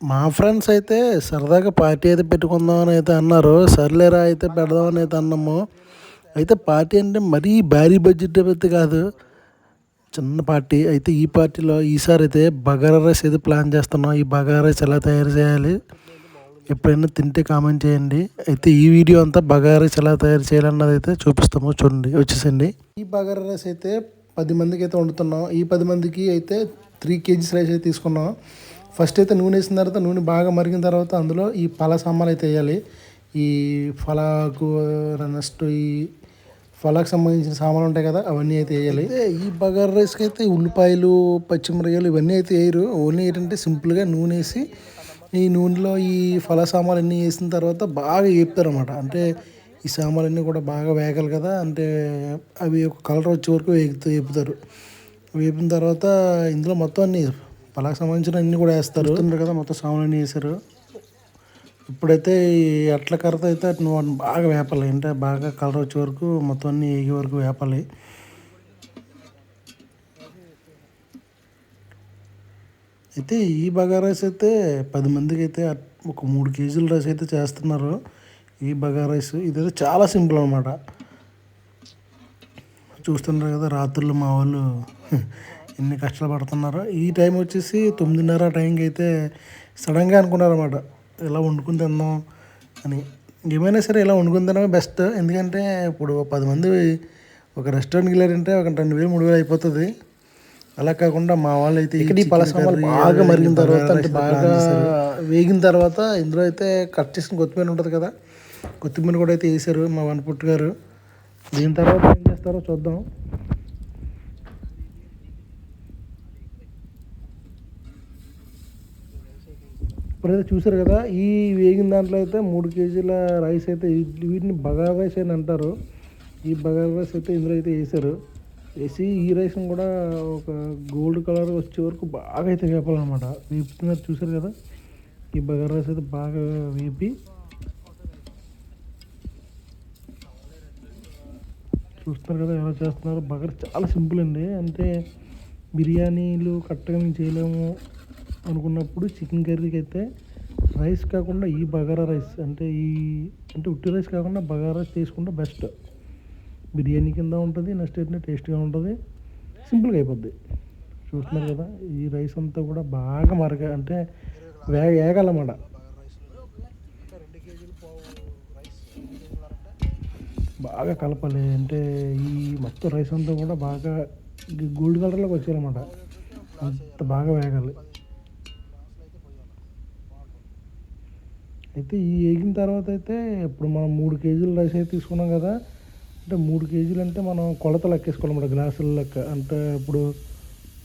మా ఫ్రెండ్స్ అయితే సరదాగా పార్టీ అయితే పెట్టుకుందామని అయితే అన్నారు. సర్లేరా అయితే పెడదామని అయితే అన్నాము. అయితే పార్టీ అంటే మరీ భారీ బడ్జెట్ అయితే కాదు. చిన్న పార్టీ. అయితే ఈ పార్టీలో ఈసారి అయితే బగారా రైస్ అయితే ప్లాన్ చేస్తున్నాం. ఈ బగారా రైస్ ఎలా తయారు చేయాలి ఎప్పుడైనా తింటే కామెంట్ చేయండి. అయితే ఈ వీడియో అంతా బగారా రైస్ ఎలా తయారు చేయాలన్నది అయితే చూపిస్తాము. చూడండి వచ్చేసండి. ఈ బగారా రైస్ అయితే పది మందికి అయితే వండుతున్నాం. ఈ పది మందికి అయితే త్రీ కేజీస్ రైస్ అయితే తీసుకున్నాం. ఫస్ట్ అయితే నూనె వేసిన తర్వాత నూనె బాగా మరిగిన తర్వాత అందులో ఈ ఫల సామాన్లు అయితే వేయాలి. ఈ ఫలాకు నెక్స్ట్ ఈ ఫలాకు సంబంధించిన సామాన్లు ఉంటాయి కదా అవన్నీ అయితే వేయాలి. ఈ బగార్ రైస్కి అయితే ఉల్లిపాయలు పచ్చిమిరకాయలు ఇవన్నీ అయితే వేయరు. ఓన్లీ ఏంటంటే సింపుల్గా నూనె వేసి ఈ నూనెలో ఈ ఫల సామాన్లు అన్నీ వేసిన తర్వాత బాగా వేపుతారు అనమాట అంటే ఈ సామాన్లన్నీ కూడా బాగా వేగాలి కదా అంటే అవి ఒక కలర్ వచ్చే వరకు వేగుతూ వేపుతారు. వేపిన తర్వాత ఇందులో మొత్తం అన్నీ పలాకు సంబంధించిన అన్ని కూడా వేస్తారు. కదా మొత్తం సామాన్లు అన్నీ వేసారు ఇప్పుడైతే ఈ అట్ల కర్రతో అయితే నువ్వు వాటిని బాగా వేపాలి. అంటే బాగా కలర్ వచ్చే వరకు మొత్తం అన్ని వేగే వరకు వేపాలి. అయితే ఈ బగారా రైస్ అయితే పది మందికి అయితే ఒక మూడు కేజీల రైస్ అయితే చేస్తున్నారు. ఈ బగారా రైస్ ఇదైతే చాలా సింపుల్ అనమాట. చూస్తున్నారు కదా రాత్రులు మా వాళ్ళు ఎన్ని కష్టాలు పడుతున్నారు. ఈ టైం వచ్చేసి తొమ్మిదిన్నర టైంకి అయితే సడన్గా అనుకున్నారన్నమాట. ఇలా వండుకుని తిందాం అని. ఏమైనా సరే ఇలా వండుకుని తినడం బెస్ట్. ఎందుకంటే ఇప్పుడు పది మంది ఒక రెస్టారెంట్కి వెళ్ళారంటే ఒక రెండు వేలు మూడు వేలు అయిపోతుంది. అలా కాకుండా మా వాళ్ళు అయితే ఇక్కడ ఈ పలసమాలు బాగా మరిగిన తర్వాత అంటే బాగా వేగిన తర్వాత ఇందులో అయితే కట్ చేసిన కొత్తిమీర ఉంటుంది కదా కొత్తిమీర కూడా అయితే వేసారు మా వనపుట్టు గారు. దీని తర్వాత ఏం చేస్తారో చూద్దాం. ఇప్పుడైతే చూసారు కదా ఈ వేగిన దాంట్లో అయితే మూడు కేజీల రైస్ అయితే వీటిని బగారా రైస్ అని అంటారు. ఈ బగారా రైస్ అయితే ఇందులో అయితే వేసారు వేసి ఈ రైస్ని కూడా ఒక గోల్డ్ కలర్ వచ్చే వరకు బాగా అయితే వేపాలన్నమాట. వేపుతున్నారు చూసారు కదా ఈ బగారా రైస్ అయితే బాగా వేపి చూస్తున్నారు కదా ఎలా చేస్తున్నారు. బగర్ చాలా సింపుల్ అండి. అంటే బిర్యానీలు కరెక్ట్గా మేము చేయలేము అనుకున్నప్పుడు చికెన్ కర్రీకి అయితే రైస్ కాకుండా ఈ బగారా రైస్ అంటే ఈ అంటే ఉట్టి రైస్ కాకుండా బగారా రైస్ తీసుకుంటే బెస్ట్ బిర్యానీ కింద ఉంటుంది నెక్స్ట్ ఏంటంటే టేస్ట్గా ఉంటుంది. సింపుల్గా అయిపోద్ది. చూస్తున్నారు కదా ఈ రైస్ అంతా కూడా బాగా మరగ అంటే వేగ వేగాలన్నమాట. బాగా కలపాలి అంటే ఈ మొత్తం రైస్ అంతా కూడా బాగా గోల్డ్ కలర్లోకి వచ్చేయాలన్నమాట. అంత బాగా వేగాలి. అయితే ఈ వేగిన తర్వాత అయితే ఇప్పుడు మనం మూడు కేజీలు రైస్ అయితే తీసుకున్నాం కదా అంటే మూడు కేజీలు అంటే మనం కొలత లెక్కేసుకోవాలన్నమాట గ్లాసుల లెక్క. అంటే ఇప్పుడు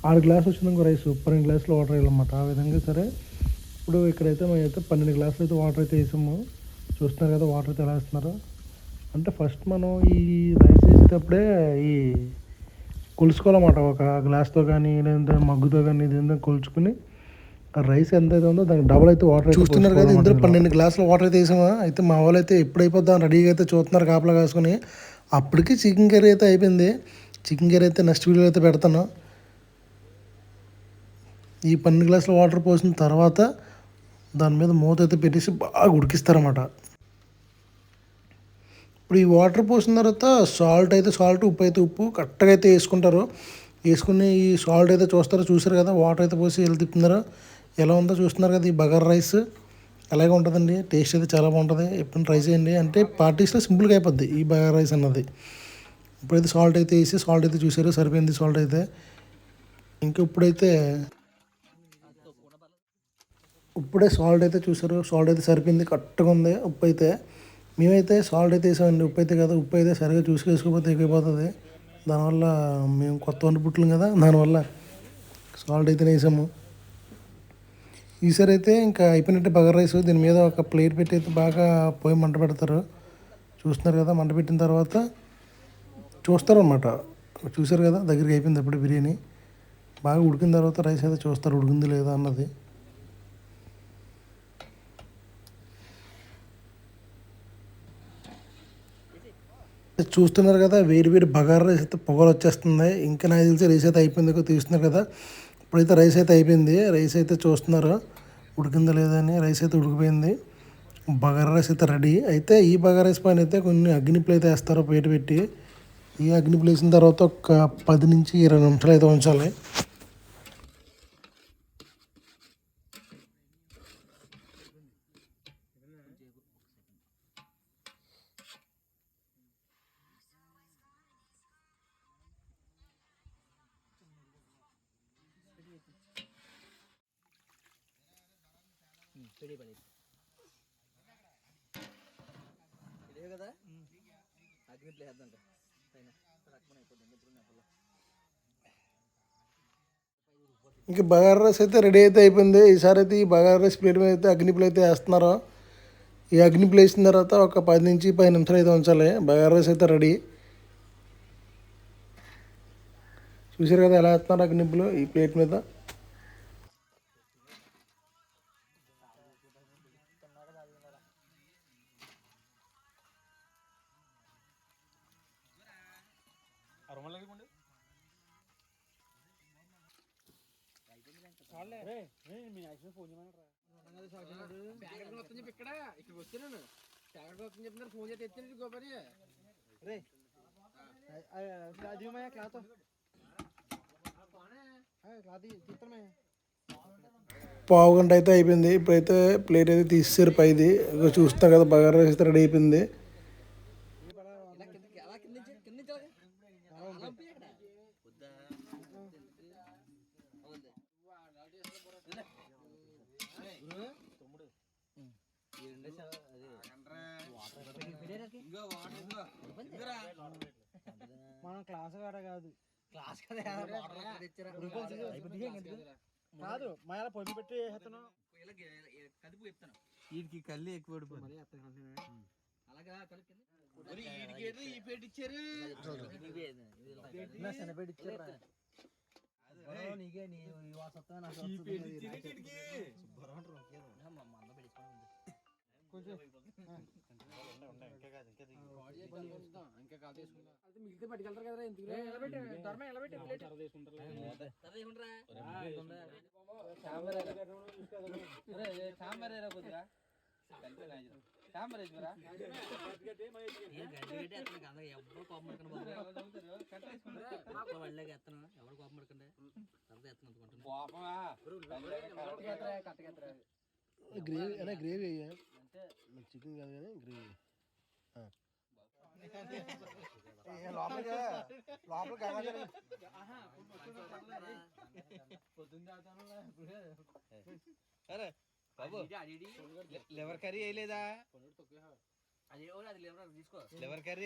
ఆరు గ్లాసులు వచ్చింది ఇంకో రైస్ పన్నెండు గ్లాసులు వాటర్ వేయాలన్నమాట. ఆ విధంగా సరే ఇప్పుడు ఇక్కడైతే మేము అయితే పన్నెండు గ్లాసులు అయితే వాటర్ అయితే వేసాము. చూస్తున్నారు కదా వాటర్ అయితే ఎలా వేస్తున్నారు. అంటే ఫస్ట్ మనం ఈ రైస్ వేసేటప్పుడే ఈ కొలుసుకోవాలన్నమాట ఒక గ్లాస్తో కానీ లేదంటే మగ్గుతో కానీ ఇదేందో కొలుచుకుని రైస్ ఎంత అయితే ఉందో దానికి డబుల్ అయితే వాటర్ చూస్తున్నారు కదా ఇందులో పన్నెండు గ్లాసులు వాటర్ అయితే వేసామా? అయితే మా వాళ్ళు అయితే ఎప్పుడు అయిపోద్దాం రెడీగా అయితే చూస్తున్నారు కాపలా కాసుకొని. అప్పటికి చికెన్ కర్రీ అయితే అయిపోయింది. చికెన్ కర్రీ అయితే నెక్స్ట్ వీడియో అయితే పెడతాను. ఈ పన్నెండు గ్లాసుల వాటర్ పోసిన తర్వాత దాని మీద మూత అయితే పెట్టేసి బాగా ఉడికిస్తారన్నమాట. ఇప్పుడు ఈ వాటర్ పోసిన తర్వాత సాల్ట్ అయితే సాల్ట్ ఉప్పు అయితే ఉప్పు కరెక్ట్గా అయితే వేసుకుంటారు. వేసుకుని ఈ సాల్ట్ అయితే చూస్తారో? చూసారు కదా? వాటర్ అయితే పోసి ఎలా తిప్పుతున్నారో. ఎలా ఉందో చూస్తున్నారు కదా ఈ బగర్ రైస్. అలాగే ఉంటుందండి. టేస్ట్ అయితే చాలా బాగుంటుంది. ఎప్పుడు ట్రై చేయండి. అంటే పార్టీస్లో సింపుల్గా అయిపోద్ది ఈ బగర్ రైస్ అన్నది. ఇప్పుడైతే సాల్ట్ అయితే వేసి సాల్ట్ అయితే చూసారు. సరిపోయింది సాల్ట్ అయితే. ఇంకా ఇప్పుడైతే ఇప్పుడే సాల్ట్ అయితే చూసారు. సాల్ట్ అయితే సరిపోయింది. కరెక్ట్గా ఉంది. ఉప్పు అయితే. మేమైతే సాల్ట్ అయితే వేసామండి. ఉప్పు అయితే కదా. ఉప్పు అయితే సరిగా చూసి వేసుకోకపోతే ఎక్కువైపోతుంది దానివల్ల మేము కొత్త వంట పుట్టలేం కదా. దానివల్ల సాల్ట్ అయితే వేసాము. ఈసారి అయితే ఇంకా అయిపోయినట్టే బగర్ రైస్ దీని మీద ఒక ప్లేట్ పెట్టి అయితే బాగా పోయి మంట పెడతారు. చూస్తున్నారు కదా మంట పెట్టిన తర్వాత చూస్తారు అనమాట చూసారు కదా దగ్గరికి అయిపోయింది అప్పుడు బిర్యానీ. బాగా ఉడికిన తర్వాత రైస్ అయితే చూస్తారు ఉడికింది లేదా అన్నది. చూస్తున్నారు కదా వేడి వేడి బగారా రైస్ అయితే పొగలు వచ్చేస్తుంది. ఇంకా నాకు తెలిసి రైస్ అయితే అయిపోయింది తీస్తున్నారు కదా. ఇప్పుడైతే రైస్ అయితే అయిపోయింది. రైస్ అయితే చూస్తున్నారు. ఉడికిందా లేదని రైస్ అయితే ఉడికిపోయింది. బగారా రైస్ అయితే రెడీ. అయితే ఈ బగారా రైస్ పైన అయితే కొన్ని అగ్నిపులు అయితే వేస్తారు. బయట పెట్టి ఈ అగ్నిపులు వేసిన తర్వాత ఒక పది నుంచి ఇరవై నిమిషాలు అయితే ఉంచాలి. ఇదే కదా? అగ్నిట్లో ప్లే పైన రకమైన అయిపోతుంది. ఇప్పుడు ఇంకా బగారా రైస్ అయితే రెడీ అయితే అయిపోయింది. ఈసారి అయితే ఈ బగారా రైస్ ప్లేట్ మీద అయితే అగ్నిపులు అయితే వేస్తున్నారు. ఈ అగ్నిపులు వేసిన తర్వాత ఒక పది నుంచి పది నిమిషాలు అయితే ఉంచాలి. బగారా రైస్ అయితే రెడీ. చూసారు కదా ఎలా వేస్తున్నారు అగ్నిపులు ఈ ప్లేట్ మీద? ఎక్కడికి వస్తుంది చెప్పి ఇక్కడ ఇక్కడికి వచ్చాను ఎక్కడికి వస్తుంది చెప్తున్నారు ఫోన్ చేసి ఎత్తిన గోపని రే అదిమయ్యా క్లాత్ క్లాత్ చిత్రమే పావు గంట అయితే అయిపోయింది. ఇప్పుడైతే ప్లేట్ అయితే తీసేసారు పైది. చూస్తా కదా బగారా రైస్ రెడీ అయిపోయింది ఇలా కిందకి అలా కింద నుంచి కింద నుంచి అలాగే అలా పంపి అక్కడ వద్దా తమ్ముడు మనం క్లాస్ కాడ కాదు. క్లాస్ కదా మా ఇలా పొద్దు పెట్టి వేస్తున్నాం కదుపు చెప్తాను వీడికి కళ్ళు ఎక్కువ అలాగా కలిపి ఈ ఇచ్చారా. నీకే నీ వాసత్తా నాకు కొంచెం మిగిలితే పట్టుకెళ్తారు కదా ఎందుకు ఎవరు కోపం పడకండి వాళ్ళకి ఎత్తను ఎత్తను గ్రేవీ అదే గ్రేవీ చికెన్ కాదు కానీ గ్రేవీ లివర్ కర్రీ వేయలేదా అది అది లేవరా తీసుకో లివర్ కర్రీ